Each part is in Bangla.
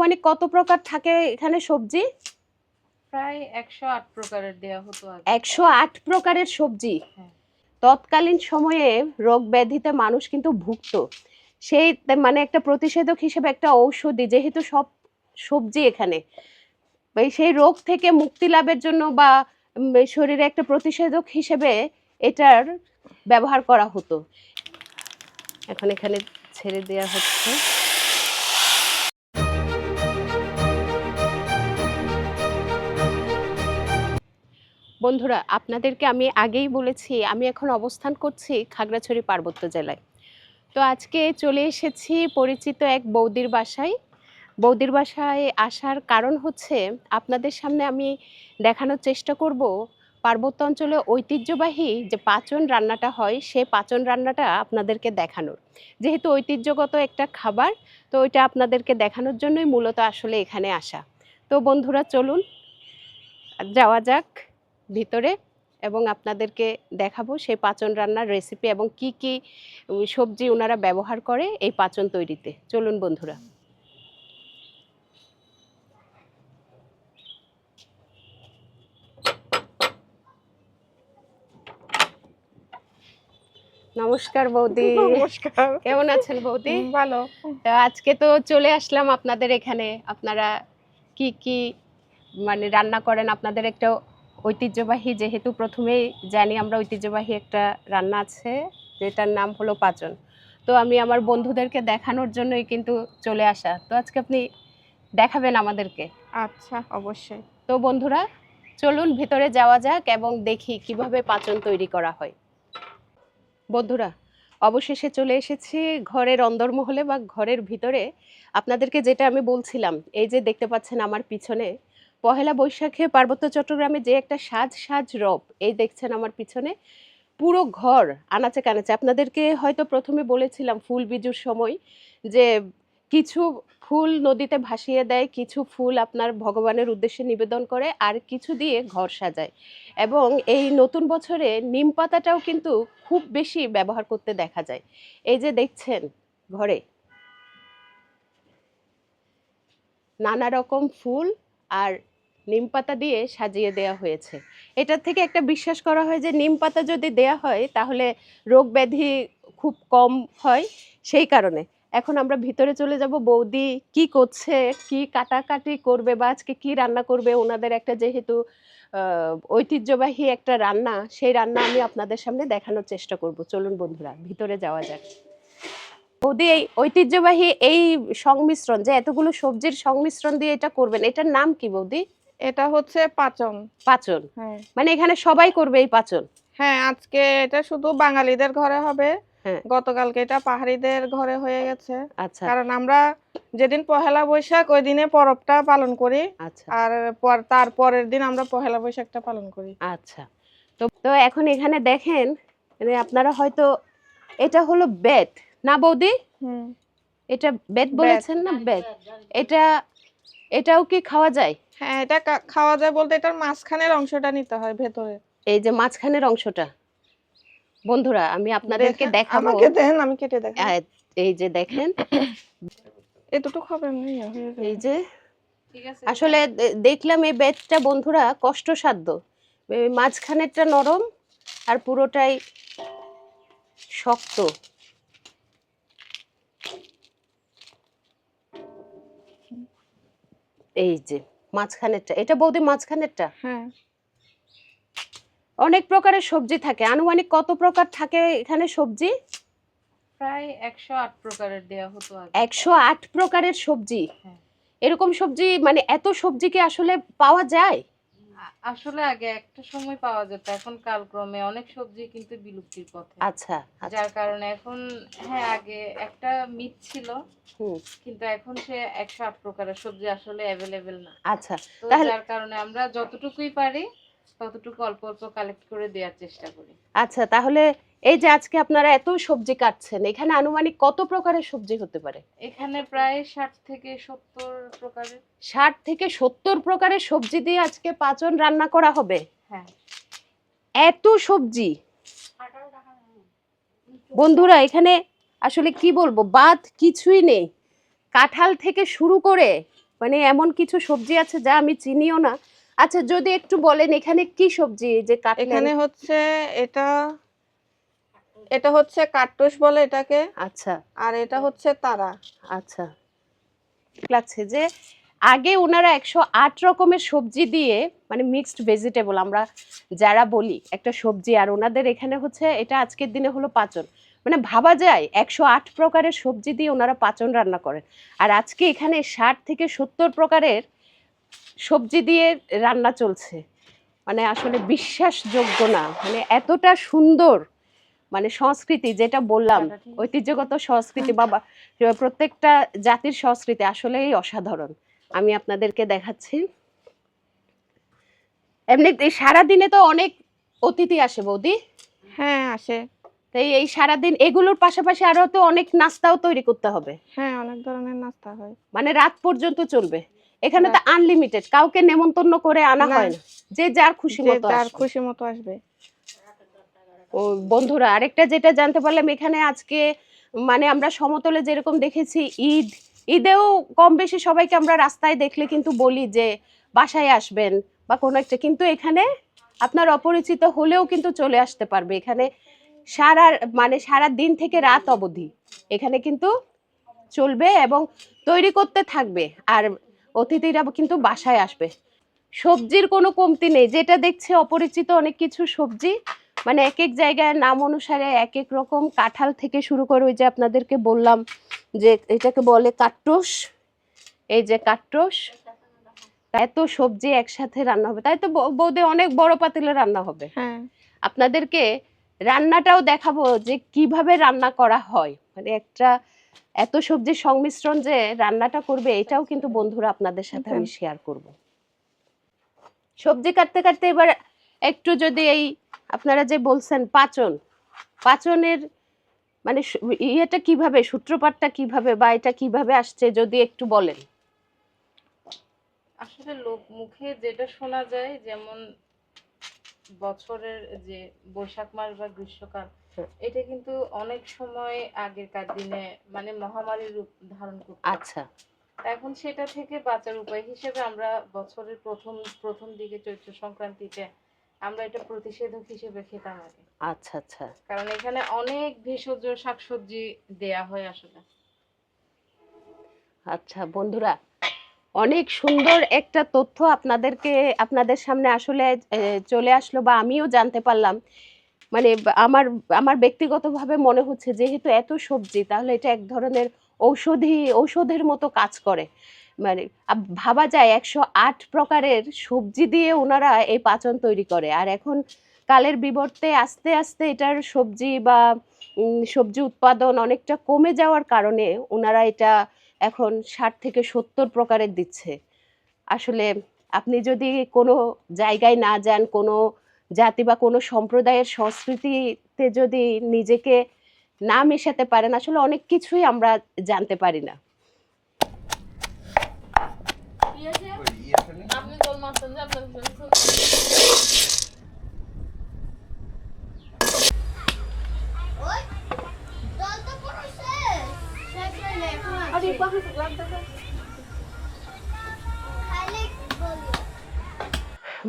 আনুমানিক কত প্রকার থাকে এখানে সবজি? প্রায় একশো আট প্রকারের দেয়া হতো একশো আট প্রকারের সবজি? হ্যাঁ। তৎকালীন সময়ে রোগ ব্যাধিতে মানুষ কিন্তু ভুগত। সেই মানে একটা প্রতিষেধক হিসেবে একটা ঔষধি যেহেতু সব সবজি এখানে। সেই রোগ থেকে মুক্তি লাভের জন্য বা শরীরে একটা প্রতিষেধক হিসেবে এটার ব্যবহার করা হতো। এখন এখানে ছেড়ে দেওয়া হচ্ছে। বন্ধুরা, আপনাদেরকে আমি আগেই বলেছি, আমি এখন অবস্থান করছি খাগড়াছড়ি পার্বত্য জেলায়। তো আজকে চলে এসেছি পরিচিত এক বৌদির বাসায়। বৌদির বাসায় আসার কারণ হচ্ছে, আপনাদের সামনে আমি দেখানোর চেষ্টা করব পার্বত্য অঞ্চলে ঐতিহ্যবাহী যে পাচন রান্নাটা হয়, সে পাচন রান্নাটা আপনাদেরকে দেখানোর। যেহেতু ঐতিহ্যগত একটা খাবার, তো ওইটা আপনাদেরকে দেখানোর জন্যই মূলত আসলে এখানে আসা। তো বন্ধুরা, চলুন, যাওয়া যাক। ভিতরে এবং আপনাদেরকে দেখাবো সেই পাচন রান্নার রেসিপি এবং কি কি সবজি ওনারা ব্যবহার করে এই পাচন তৈরিতে। চলুন বন্ধুরা। নমস্কার বৌদি। নমস্কার। কেমন আছেন বৌদি? ভালো। তো আজকে তো চলে আসলাম আপনাদের এখানে। আপনারা কি কি মানে রান্না করেন? আপনাদের একটা ঐতিহ্যবাহী যেহেতু প্রথমেই জানি আমরা ঐতিহ্যবাহী একটা রান্না আছে যেটার নাম হলো পাচন। তো আমি আমার বন্ধুদেরকে দেখানোর জন্যই কিন্তু চলে আসা। তো আজকে আপনি দেখাবেন আমাদেরকে। আচ্ছা অবশ্যই। তো বন্ধুরা চলুন ভিতরে যাওয়া যাক এবং দেখি কীভাবে পাচন তৈরি করা হয়। বন্ধুরা অবশেষে চলে এসেছি ঘরের অন্দরমহলে বা ঘরের ভিতরে। আপনাদেরকে যেটা আমি বলছিলাম এই যে দেখতে পাচ্ছেন আমার পিছনে পহেলা বৈশাখে পার্বত্য চট্টগ্রামে যে একটা সাজ সাজ রব, এই দেখছেন আমার পিছনে পুরো ঘর আনাচে কানাচে। আপনাদেরকে হয়তো প্রথমে বলেছিলাম ফুল বিজুর সময় যে কিছু ফুল নদীতে ভাসিয়ে দেয়, কিছু ফুল আপনার ভগবানের উদ্দেশ্যে নিবেদন করে, আর কিছু দিয়ে ঘর সাজায়। এবং এই নতুন বছরে নিম পাতাটাও কিন্তু খুব বেশি ব্যবহার করতে দেখা যায়। এই যে দেখছেন ঘরে নানা রকম ফুল, আর নিম পাতা দিয়ে সাজিয়ে দেওয়া হয়েছে। এটার থেকে একটা বিশ্বাস করা হয় যে, নিম পাতা যদি দেয়া হয়, তাহলে রোগ ব্যাধি খুব কম হয় সেই কারণে। এখন আমরা ভিতরে চলে যাব, বৌদি কি করছে, কি কাটাকাটি করবে বা আজকে কি রান্না করবে, ওনাদের একটা যেহেতু ঐতিহ্যবাহী একটা রান্না, সেই রান্না আমি আপনাদের সামনে দেখানোর চেষ্টা করব। চলুন বন্ধুরা, ভিতরে যাওয়া যাক। বৌদি, এই ঐতিহ্যবাহী এই সংমিশ্রণ, যে এতগুলো সবজির সংমিশ্রণ দিয়ে এটা করবেন, এটার নাম কি বৌদি? এটা হচ্ছে পাচন পাচন হ্যাঁ। মানে এখানে সবাই করবে এই পাচন হ্যাঁ আজকে এটা শুধু বাঙালিদের ঘরে হবে। হ্যাঁ। গতকালকে এটা পাহাড়িদের ঘরে হয়ে গেছে। আচ্ছা। কারণ আমরা যেদিন পহেলা বৈশাখ ওই দিনে পরবটা পালন করি। আচ্ছা। আর পর তার পরের দিন আমরা পহেলা বৈশাখটা পালন করি। আচ্ছা। তো তো এখন এখানে দেখেন মানে আপনারা হয়তো এটা হলো বেত। না বৌদি? হুম। এটা বেত বলেছেন না? বেত। এটা এটাও কি খাওয়া যায়? হ্যাঁ এটা খাওয়া যায় বলতে এটার মাঝখানের অংশটা নিতে হয় ভেতরে। এই যে মাঝখানের অংশটা। বন্ধুরা আমি আপনাদেরকে দেখাবো। আমাকে দেন আমি কেটে দেখাই। এই যে দেখেন। এতটুকু হবে এমনি হয়ে। এই যে। ঠিক আছে আসলে দেখলাম এই বেতটা বন্ধুরা কষ্টসাধ্য। এই মাঝখানেরটা নরম আর পুরোটাই শক্ত। এই যে। মাঝখানেরটা। এটা বৌদি মাঝখানেরটা? হ্যাঁ। অনেক প্রকারের সবজি থাকে। আনুমানিক কত প্রকার থাকে এখানে সবজি? প্রায় একশো আট প্রকারের দেয়া হতো একশো আট প্রকারের সবজি? হ্যাঁ। এরকম সবজি মানে এত সবজি কি আসলে পাওয়া যায়? আসলে আগে একটা সময় পাওয়া যেত এখন কালক্রমে অনেক সবজি কিন্তু বিলুপ্তির পথে। আচ্ছা আচ্ছা। যার কারণে এখন হ্যাঁ আগে একটা মিথ ছিল কিন্তু এখন সে একশো আট প্রকারের সবজি আসলে অ্যাভেলেবেল না। আচ্ছা তাহলে- যার কারণে আমরা যতটুকুই পারি ততটুকু অল্প অল্প কালেক্ট করে দেওয়ার চেষ্টা করি। আচ্ছা তাহলে এই যে আজকে আপনারা এত সবজি কাটছেন এখানে আনুমানিক কত প্রকারের সবজি হতে পারে? এখানে প্রায় ষাট থেকে সত্তর প্রকারের। ষাট থেকে সত্তর প্রকারের সবজি দিয়ে আজকে পাঁচন রান্না করা হবে? হ্যাঁ। এত সবজি? বন্ধুরা এখানে আসলে কি বলব বাদ কিছুই নেই। কাঁঠাল থেকে শুরু করে মানে এমন কিছু সবজি আছে যা আমি চিনিও না। আচ্ছা যদি একটু বলেন এখানে কি সবজি যে এখানে হচ্ছে এটা এটা হচ্ছে কাট্টুস বলে এটাকে। আচ্ছা। আর এটা হচ্ছে তারা। আচ্ছা। লাগছে যে আগে ওনারা একশো আট রকমের সবজি দিয়ে মানে মিক্সড ভেজিটেবল আমরা যারা বলি একটা সবজি আর ওনাদের এখানে হচ্ছে এটা আজকের দিনে হলো পাচন। মানে ভাবা যায় একশো আট প্রকারের সবজি দিয়ে ওনারা পাচন রান্না করেন। আর আজকে এখানে ষাট থেকে সত্তর প্রকারের সবজি দিয়ে রান্না চলছে। মানে আসলে বিশ্বাসযোগ্য না। মানে এতটা সুন্দর মানে সংস্কৃতি যেটা বললাম ঐতিহ্যগত সংস্কৃতি বাবা প্রত্যেকটা জাতির সংস্কৃতি আসলেই অসাধারণ। আমি আপনাদেরকে দেখাচ্ছি। এমনি এই সারাদিনে তো অনেক অতিথি আসে বৌদি। হ্যাঁ আসে। তাই এই সারাদিন এগুলোর পাশাপাশি আরও তো অনেক নাস্তাও তৈরি করতে হবে। হ্যাঁ অনেক ধরনের নাস্তা হয়। মানে রাত পর্যন্ত চলবে। এখানে তো আনলিমিটেড কাউকে নেমন্তন্ন করে আনা হয় না। যে যার খুশি মতো যার খুশি মতো আসবে। বন্ধুরা, আরেকটা যেটা জানতে পারলাম এখানে আজকে মানে আমরা সমতলে যেরকম দেখেছি ঈদ, ঈদেও কম বেশি সবাইকে আমরা রাস্তায় দেখলে কিন্তু বলি যে বাসায় আসবেন বা কোনো একটা, কিন্তু এখানে আপনার অপরিচিত হলেও কিন্তু চলে আসতে পারবে। এখানে সারা মানে সারা দিন থেকে রাত অবধি এখানে কিন্তু চলবে এবং তৈরি করতে থাকবে আর অতিথিরা কিন্তু বাসায় আসবে। সবজির কোনো কমতি নেই, যেটা দেখছে অপরিচিত অনেক কিছু সবজি মানে এক এক জায়গায় নাম অনুসারে এক এক রকম কাঁঠাল থেকে শুরু করে ওই যে আপনাদেরকে বললাম যে এটাকে বলে কাট্টোস এই যে কাট্টোস এত সবজি একসাথে রান্না হবে। তাই তো বৌদি অনেক বড় পাতিলে রান্না হবে। হ্যাঁ। আপনাদেরকে রান্নাটাও দেখাবো যে কীভাবে রান্না করা হয়। মানে একটা এত সবজির সংমিশ্রণ যে রান্নাটা করবে এটাও কিন্তু বন্ধুরা আপনাদের সাথে আমি শেয়ার করব। সবজি কাটতে কাটতে এবার একটু যদি এই আপনারা যে বলছেন পাচন পাচনের মানে ইয়েটা কীভাবে সূত্রপাতটা কীভাবে বা এটা কীভাবে আসছে যদি একটু বলেন? আসলে লোক মুখে যেটা শোনা যায় যেমন বছরের যে বৈশাখ মাস বা গ্রীষ্মকাল এটা কিন্তু অনেক সময় আগেরকার দিনে মানে মহামারীর রূপ ধারণ করত। আচ্ছা। এখন সেটা থেকে বাঁচার উপায় হিসেবে আমরা বছরের প্রথম প্রথম দিকে চৈত্র সংক্রান্তিতে আমরা এটা প্রতিষেধক হিসেবে খেতাম আগে। আচ্ছা আচ্ছা। কারণ এখানে অনেক ভেষজ শাকসবজি দেয়া হয় আসলে। আচ্ছা বন্ধুরা অনেক সুন্দর একটা তথ্য আপনাদেরকে আপনাদের সামনে আসলে চলে আসলো বা আমিও জানতে পারলাম। মানে আমার আমার ব্যক্তিগতভাবে মনে হচ্ছে যেহেতু এত সবজি তাহলে এটা এক ধরনের ঔষধি ঔষধের মতো কাজ করে। মানে ভাবা যায় একশো আট প্রকারের সবজি দিয়ে ওনারা এই পাচন তৈরি করে। আর এখন কালের বিবর্তে আস্তে আস্তে এটার সবজি বা সবজি উৎপাদন অনেকটা কমে যাওয়ার কারণে ওনারা এটা এখন ষাট থেকে সত্তর প্রকারের দিচ্ছে। আসলে আপনি যদি কোনো জায়গায় না যান, কোনো জাতি বা কোনো সম্প্রদায়ের সংস্কৃতিতে যদি নিজেকে না মেশাতে পারেন, আসলে অনেক কিছুই আমরা জানতে পারি না।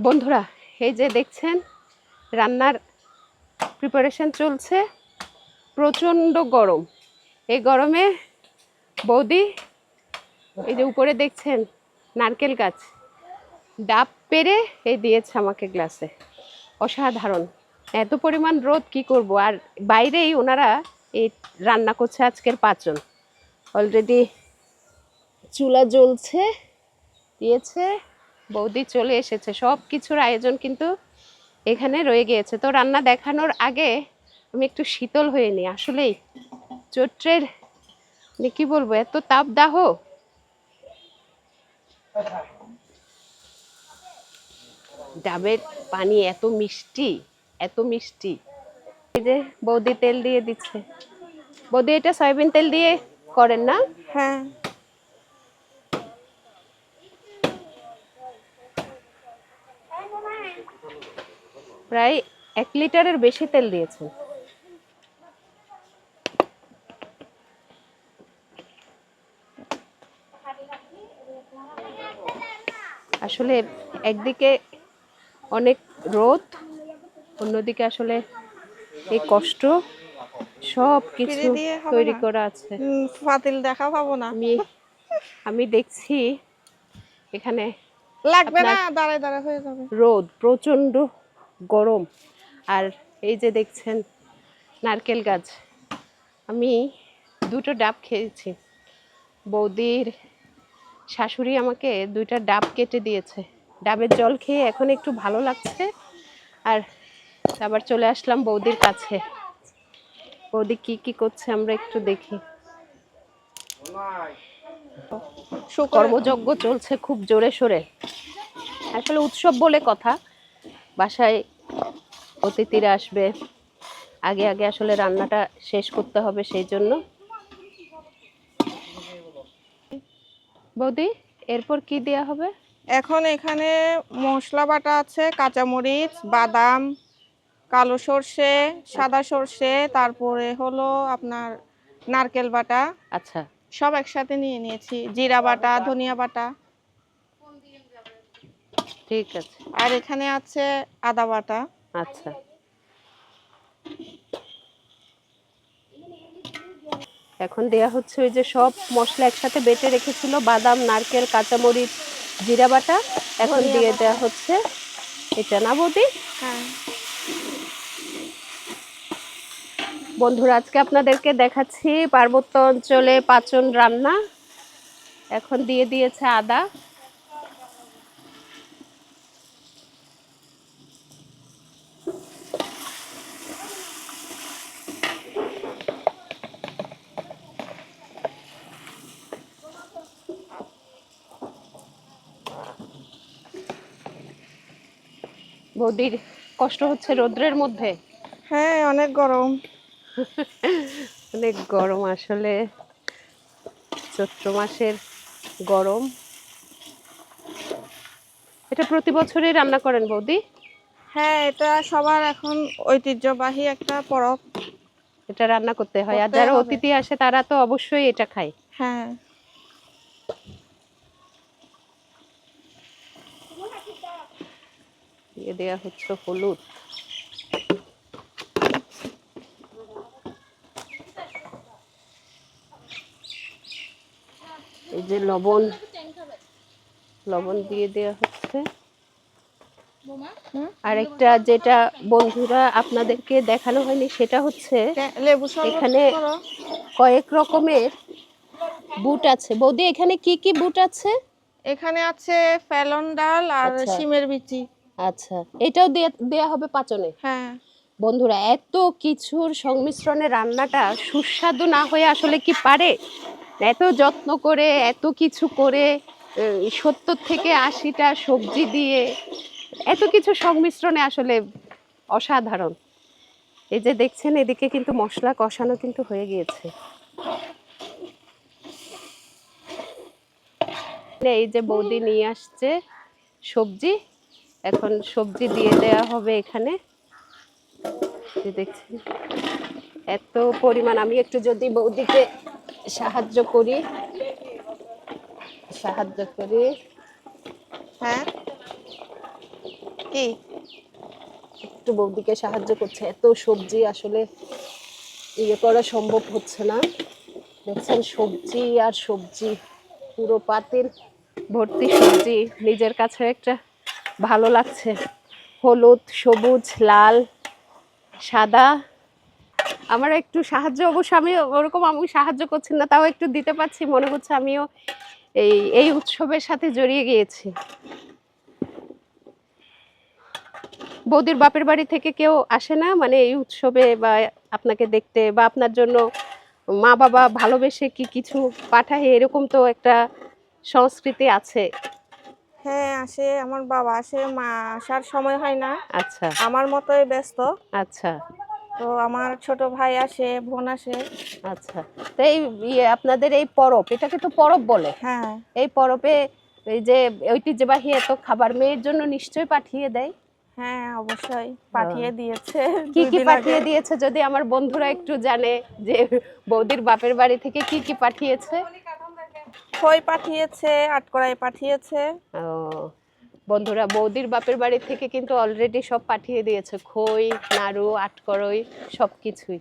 বন্ধুরা, এই যে দেখছেন, রান্নার প্রিপারেশন চলছে। প্রচণ্ড গরম। এই গরমে বৌদি, এই যে উপরে দেখছেন নারকেল গাছ। ডাব পেরে এই দিয়েছে আমাকে গ্লাসে। অসাধারণ। এত পরিমাণ রোদ, কি করব? আর বাইরেই ওনারা এই রান্না করছে আজকের পাচন অলরেডি চুলা জ্বলছে, দিয়েছে, বৌদি চলে এসেছে। সব কিছুর আয়োজন কিন্তু এখানে রয়ে গিয়েছে। তো রান্না দেখানোর আগে আমি একটু শীতল হয়ে নিই। আসলেই চৈত্রের মানে কি বলব, এত তাপদাহ ডাবের পানি এত মিষ্টি এত মিষ্টি। এই যে বৌদি তেল দিয়ে দিচ্ছে। বৌদি এটা সয়াবিন তেল দিয়ে করেন না? হ্যাঁ। প্রায় এক লিটারের বেশি তেল দিয়েছেন। আসলে একদিকে অনেক রোদ অন্যদিকে আসলে এই কষ্ট সব কিছু তৈরি করা আছে। পাতিল দেখা পাবো না। আমি আমি দেখছি এখানে লাগবে না দাঁড়ায় দাঁড়ায় হয়ে যাবে। রোদ প্রচণ্ড গরম। আর এই যে দেখছেন নারকেল গাছ আমি দুটো ডাব খেয়েছি। বৌদির শাশুড়ি আমাকে দুইটা ডাব কেটে দিয়েছে। ডাবের জল খেয়ে এখন একটু ভালো লাগছে। আর আবার চলে আসলাম বৌদির কাছে। বৌদি কি কি করছে আমরা একটু দেখি। কর্মযজ্ঞ চলছে খুব জোরে সোরে। আসলে উৎসব বলে কথা। বাসায় অতিথিরা আসবে। আগে আগে আসলে রান্নাটা শেষ করতে হবে সেই জন্য। বৌদি এরপর কি দেয়া হবে? এখন এখানে মশলা বাটা আছে কাঁচামরিচ বাদাম কালো সর্ষে সাদা সর্ষে তারপরে হলো আপনার নারকেল বাটা। আচ্ছা। সব একসাথে নিয়ে নিয়েছি। জিরা বাটা ধনিয়া বাটা। ঠিক আছে। আর এখানে আছে আদা বাটা। আচ্ছা। এখন দেয়া হচ্ছে ওই যে সব মশলা একসাথে বেটে রেখেছিল বাদাম নারকেল কাঁচামরিচ জিরা বাটা। এখন দিয়ে। দেওয়া হচ্ছে এটা না বৌদি হ্যাঁ। বন্ধুরা আজকে আপনাদেরকে দেখাচ্ছি পার্বত্য অঞ্চলে পাচন রান্না। এখন দিয়ে দিয়েছে আদা। বৌদির কষ্ট হচ্ছে রৌদ্রের মধ্যে? হ্যাঁ অনেক গরম। অনেক গরম আসলে। চৈত্র মাসের গরম। এটা প্রতি বছরই রান্না করেন বৌদি? হ্যাঁ এটা সবার এখন ঐতিহ্যবাহী একটা পরব। এটা রান্না করতে হয়। আর যারা অতিথি আসে তারা তো অবশ্যই এটা খায়। হ্যাঁ। দিয়ে দেওয়া হচ্ছে হলুদ। এই যে লবণ লবণ দিয়ে দেওয়া হচ্ছে? আরেকটা যেটা বন্ধুরা আপনাদেরকে দেখানো হয়নি সেটা হচ্ছে এখানে- কয়েক রকমের বুট আছে। বৌদি এখানে কি কি বুট আছে? এখানে আছে ফেলন ডাল আর সিমের শিমের বিচি। আচ্ছা এটাও দেয়া হবে পাচনে? হ্যাঁ। বন্ধুরা এত কিছুর সংমিশ্রণে রান্নাটা সুস্বাদু না হয়ে আসলে কি পারে? এত যত্ন করে এত কিছু করে সত্তর থেকে আশিটা সবজি দিয়ে এত কিছু সংমিশ্রণে আসলে অসাধারণ। এই যে দেখছেন এদিকে কিন্তু মশলা কষানো কিন্তু হয়ে গিয়েছে। এই যে বৌদি নিয়ে আসছে সবজি। এখন সবজি দিয়ে দেওয়া হবে এখানে। যে দেখছেন, এত পরিমাণ। আমি একটু যদি বৌদিকে সাহায্য করি সাহায্য করি। হ্যাঁ? কি? একটু বৌদিকে সাহায্য করছে। এত সবজি আসলে ইয়ে করা সম্ভব হচ্ছে না। দেখছেন, সবজি আর সবজি, পুরো পাতিল ভর্তি সবজি। নিজের কাছে একটা ভালো লাগছে। হলুদ, সবুজ, লাল, সাদা। আমার একটু সাহায্য অবশ্য আমি ওরকম আমি সাহায্য করছি না, তাও একটু দিতে পারছি। মনে হচ্ছে আমিও এই এই উৎসবের সাথে জড়িয়ে গিয়েছি। বৌদির বাপের বাড়ি থেকে কেউ আসে না? মানে এই উৎসবে বা আপনাকে দেখতে বা আপনার জন্য মা বাবা ভালোবেসে কি কিছু পাঠায়? এরকম তো একটা সংস্কৃতি আছে। হ্যাঁ আসে আমার বাবা আসে মা আসার সময় হয় না। আচ্ছা। আমার মতোই ব্যস্ত। আচ্ছা। তো আমার ছোট ভাই আসে বোন আসে। আচ্ছা। তো এই ইয়ে আপনাদের এই পরব এটাকে তো পরব বলে। হ্যাঁ। এই পরবে এই যে ঐতিহ্যবাহী এত খাবার মেয়ের জন্য নিশ্চয়ই পাঠিয়ে দেয়? হ্যাঁ অবশ্যই। পাঠিয়ে দিয়েছে কি কি পাঠিয়ে দিয়েছে যদি আমার বন্ধুরা একটু জানে যে বৌদির বাপের বাড়ি থেকে কি কি পাঠিয়েছে? খই পাঠিয়েছে আটকড়াই পাঠিয়েছে। ও, বন্ধুরা, বৌদির বাপের বাড়ি থেকে কিন্তু অলরেডি সব পাঠিয়ে দিয়েছে। খই, নাড়ু আটকরই সব কিছুই।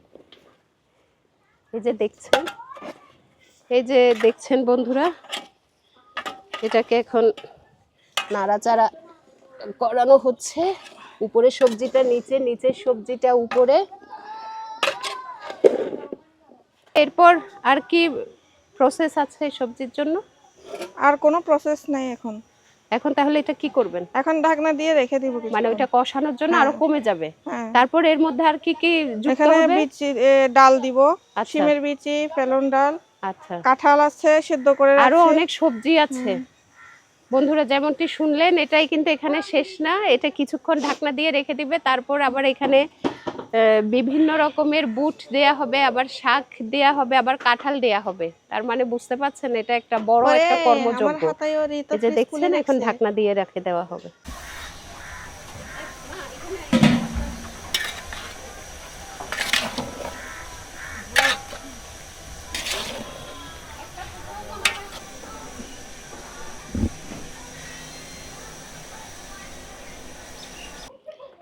এই যে দেখছেন, এই যে দেখছেন বন্ধুরা, এটাকে এখন নাড়াচাড়া করানো হচ্ছে। উপরে সবজিটা, নিচে নিচের সবজিটা উপরে। এরপর আর কি প্রসেস আছে এই সবজির জন্য? আর কোনো প্রসেস নাই এখন। এখন তাহলে এটা কি করবেন? এখন ঢাকনা দিয়ে রেখে দিব মানে। ওইটা কষানোর জন্য আরও হ্যাঁ। কমে যাবে। হ্যাঁ। তারপর এর মধ্যে আর কি কি যুক্ত এখানে হবে? বিচি ডাল দিব। আচ্ছা। শিমের বিচি ফেলন ডাল। আচ্ছা। কাঁঠাল আছে সিদ্ধ করে আরও অনেক সবজি আছে। বন্ধুরা যেমনটি শুনলেন এটাই কিন্তু এখানে শেষ না। এটা কিছুক্ষণ ঢাকনা দিয়ে রেখে দিবে। তারপর আবার এখানে বিভিন্ন রকমের বুট দেয়া হবে আবার শাক দেয়া হবে আবার কাঁঠাল দেয়া হবে। তার মানে বুঝতে পারছেন এটা একটা বড় একটা কর্মযজ্ঞ এই যে দেখছেন এখন ঢাকনা দিয়ে রেখে দেওয়া হবে।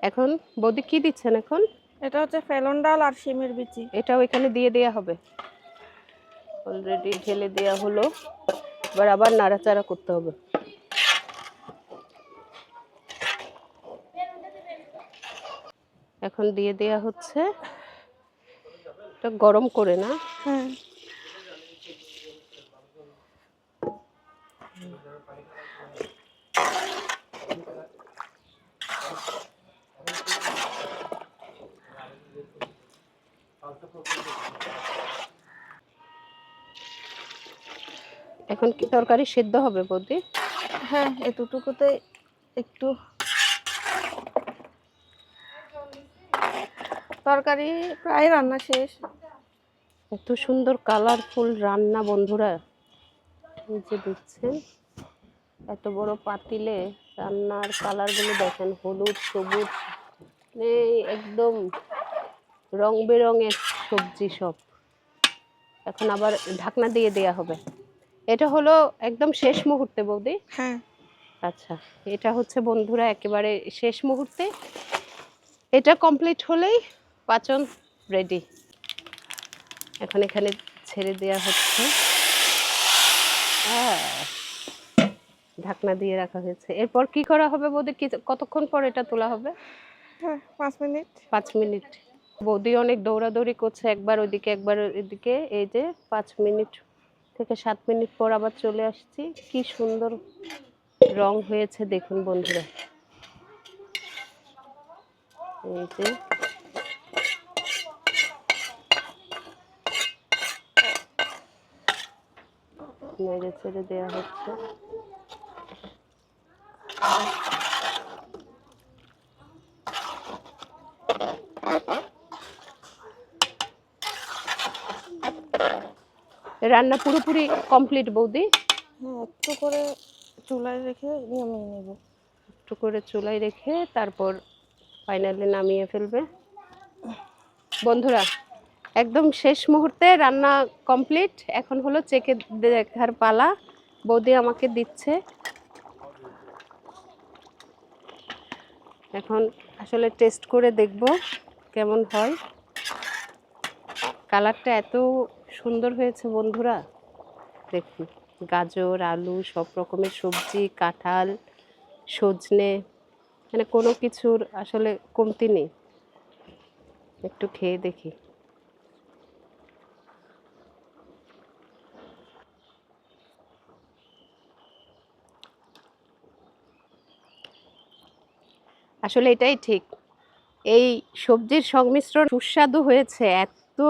এখন বৌদি কি দিচ্ছেন এখন? এটা হচ্ছে ফেলন ডাল আর শিমের বিচি। এটাও এখানে দিয়ে দেওয়া হবে। অলরেডি ঢেলে দেওয়া হলো। এবার আবার নাড়াচাড়া করতে হবে। এখন দিয়ে দেওয়া হচ্ছে। এটা গরম করে না। হ্যাঁ এখন কি তরকারি সেদ্ধ হবে বৌদি? হ্যাঁ এতটুকুতে একটু তরকারি প্রায় রান্না শেষ। এত সুন্দর কালারফুল রান্না বন্ধুরা এই যে দেখছেন এত বড় পাতিলে রান্নার কালারগুলো দেখেন হলুদ সবুজ একদম রং বেরঙের সবজি সব। এখন আবার ঢাকনা দিয়ে দেয়া হবে। এটা হলো একদম শেষ মুহূর্তে বৌদি। হ্যাঁ। আচ্ছা এটা হচ্ছে বন্ধুরা একেবারে শেষ মুহূর্তে। এটা কমপ্লিট হলেই পাচন রেডি এখন এখানে ছেড়ে দেওয়া হচ্ছে। ঢাকনা দিয়ে রাখা হয়েছে। এরপর কি করা হবে বৌদি? কি কতক্ষণ পর এটা তোলা হবে? হ্যাঁ পাঁচ মিনিট। পাঁচ মিনিট। বৌদি অনেক দৌড়াদৌড়ি করছে, একবার ওইদিকে, একবার এদিকে। এই যে পাঁচ মিনিট থেকে সাত মিনিট পর আবার চলে আসছি। কি সুন্দর রং হয়েছে দেখুন বন্ধুরা। এই যে নেড়ে চেড়ে দেওয়া হচ্ছে। রান্না পুরোপুরি কমপ্লিট বৌদি? হ্যাঁ একটু করে চুলায় রেখে নামিয়ে নেব। একটু করে চুলায় রেখে তারপর ফাইনালি নামিয়ে ফেলবে। বন্ধুরা একদম শেষ মুহূর্তে রান্না কমপ্লিট এখন হলো চেকে দেখার পালা। বৌদি আমাকে দিচ্ছে। এখন আসলে টেস্ট করে দেখব কেমন হয়। কালারটা এত সুন্দর হয়েছে বন্ধুরা। দেখুন, গাজর, আলু, সব রকমের সবজি, কাঁঠাল, সজনে মানে কোনো কিছুর আসলে কমতি নেই। একটু খেয়ে দেখি। আসলে এটাই ঠিক। এই সবজির সংমিশ্রণ সুস্বাদু হয়েছে এত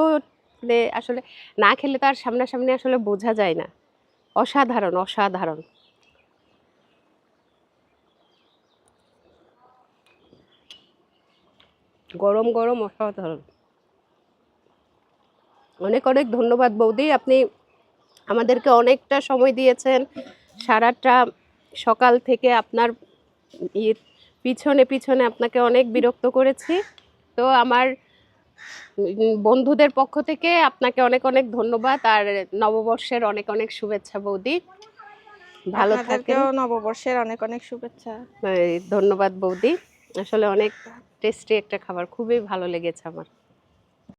মানে আসলে না খেলে তার সামনাসামনি আসলে বোঝা যায় না। অসাধারণ অসাধারণ। গরম গরম, অসাধারণ। অনেক অনেক ধন্যবাদ বৌদি, আপনি আমাদেরকে অনেকটা সময় দিয়েছেন। সারাটা সকাল থেকে আপনার ইয়ে পিছনে পিছনে আপনাকে অনেক বিরক্ত করেছি। তো আমার বন্ধুদের পক্ষ থেকে আপনাকে অনেক অনেক ধন্যবাদ আর নববর্ষের অনেক অনেক শুভেচ্ছা বৌদি। ভালো থাকেন নববর্ষের অনেক অনেক শুভেচ্ছা। ধন্যবাদ বৌদি। আসলে অনেক টেস্টি একটা খাবার খুবই ভালো লেগেছে আমার।